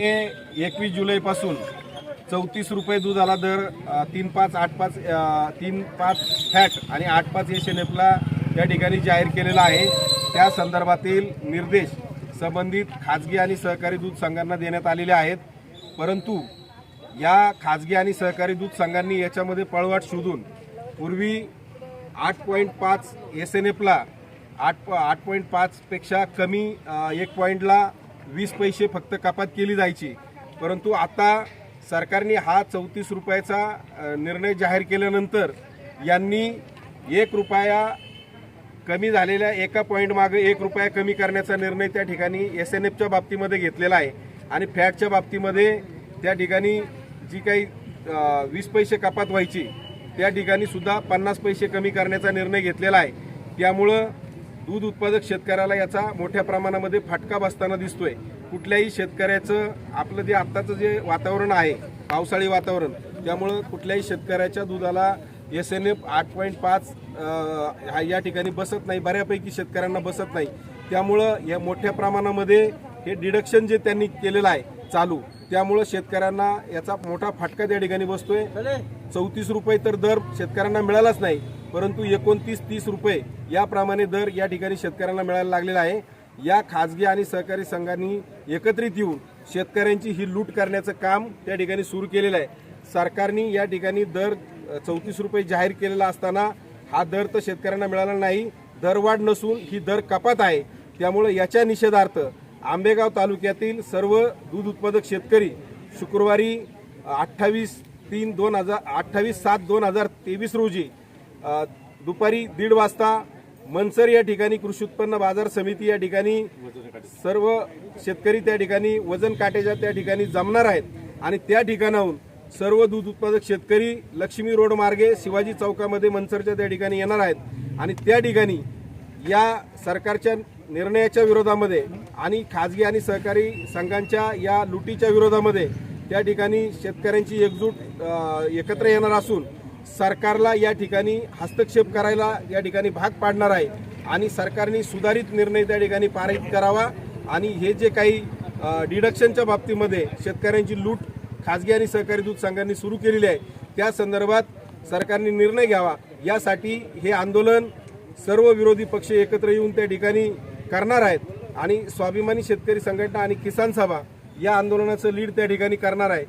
हे एकवीस जुलैपासून चौतीस रुपये दुधाला दर तीन पाच आठ पाच तीन पाच फॅट आणि आठ पाच एस एन एफला त्या ठिकाणी जाहीर केलेला आहे. त्या संदर्भातील निर्देश संबंधित खाजगी आणि सहकारी दूध संघांना देण्यात आलेले आहेत. परंतु या खाजगी आणि सहकारी दूध संघांनी याच्यामध्ये पळवाट शोधून पूर्वी आठ पॉईंट पाच एस एन एफला आठ आठ पॉईंट पाचपेक्षा कमी एक पॉईंटला वीस पैसे फक्त कपात केली जायची. परंतु आता सरकारने हा चौतीस रुपयाचा निर्णय जाहीर केल्यानंतर यांनी एक रुपया कमी झालेल्या एका पॉईंट मागे एक रुपया कमी करण्याचा निर्णय त्या ठिकाणी एस एन एफच्या बाबतीमध्ये घेतलेला आहे. आणि फॅटच्या बाबतीमध्ये त्या ठिकाणी जी काही वीस पैसे कपात व्हायची त्या ठिकाणी सुद्धा पन्नास पैसे कमी करण्याचा निर्णय घेतलेला आहे. त्यामुळं दूध उत्पादक शेतकऱ्याला याचा मोठ्या प्रमाणामध्ये फटका बसताना दिसतोय. कुठल्याही शेतकऱ्याचं आपलं जे आत्ताचं जे वातावरण आहे पावसाळी वातावरण त्यामुळं कुठल्याही शेतकऱ्याच्या दुधाला एस एन एफ आठ पॉईंट पाच हा या ठिकाणी बसत नाही बऱ्यापैकी शेतकऱ्यांना बसत नाही. त्यामुळं या मोठ्या प्रमाणामध्ये हे डिडक्शन जे त्यांनी केलेलं आहे चालू त्यामुळं शेतकऱ्यांना याचा मोठा फटका त्या ठिकाणी बसतोय. चौतीस रुपये तर दर शेतकऱ्यांना मिळालाच नाही. परंतु एकोणतीस तीस रुपये याप्रमाणे दर या ठिकाणी शेतकऱ्यांना मिळायला लागलेला आहे. या खाजगी आणि सहकारी संघांनी एकत्रित येऊन शेतकऱ्यांची ही लूट करण्याचं काम त्या ठिकाणी सुरू केलेलं आहे. सरकारने या ठिकाणी दर चौतीस रुपये जाहीर केलेला असताना हा दर तर शेतकऱ्यांना मिळाला नाही. दरवाढ नसून ही दर कपात आहे. त्यामुळे याच्या निषेधार्थ आंबेगाव तालुक्यातील सर्व दूध उत्पादक शेतकरी शुक्रवारी अठ्ठावीस तीन दोन हजार अठ्ठावीस सात दोन हजार तेवीस रोजी दुपारी दीड वाजता मनसर या ठिकाणी कृषी उत्पन्न बाजार समिती या ठिकाणी सर्व शेतकरी त्या ठिकाणी वजन काट्याच्या त्या ठिकाणी जमणार आहेत. आणि त्या ठिकाणाहून सर्व दूध उत्पादक शेतकरी लक्ष्मी रोड मार्गे शिवाजी चौकामध्ये मनसरच्या त्या ठिकाणी येणार आहेत. आणि त्या ठिकाणी या सरकारच्या निर्णयाच्या विरोधामध्ये आणि खाजगी आणि सहकारी संघांच्या या लुटीच्या विरोधामध्ये त्या ठिकाणी शेतकऱ्यांची एकजूट एकत्र येणार असून सरकारला या ठिकाणी हस्तक्षेप करायला या ठिकाणी भाग पाडणार आहे आणि सरकारने सुधारित निर्णय त्या ठिकाणी पारित करावा आणि हे जे काही डिडक्शनच्या बाबतीमध्ये शेतकऱ्यांची लूट खाजगी आणि सहकारी दूध संघांनी सुरू केलेली आहे त्या संदर्भात सरकारने निर्णय घ्यावा. यासाठी हे आंदोलन सर्व विरोधी पक्ष एकत्र येऊन त्या ठिकाणी करणार आहेत आणि स्वाभिमानी शेतकरी संघटना आणि किसान सभा या आंदोलनाचं लीड त्या ठिकाणी करणार आहे.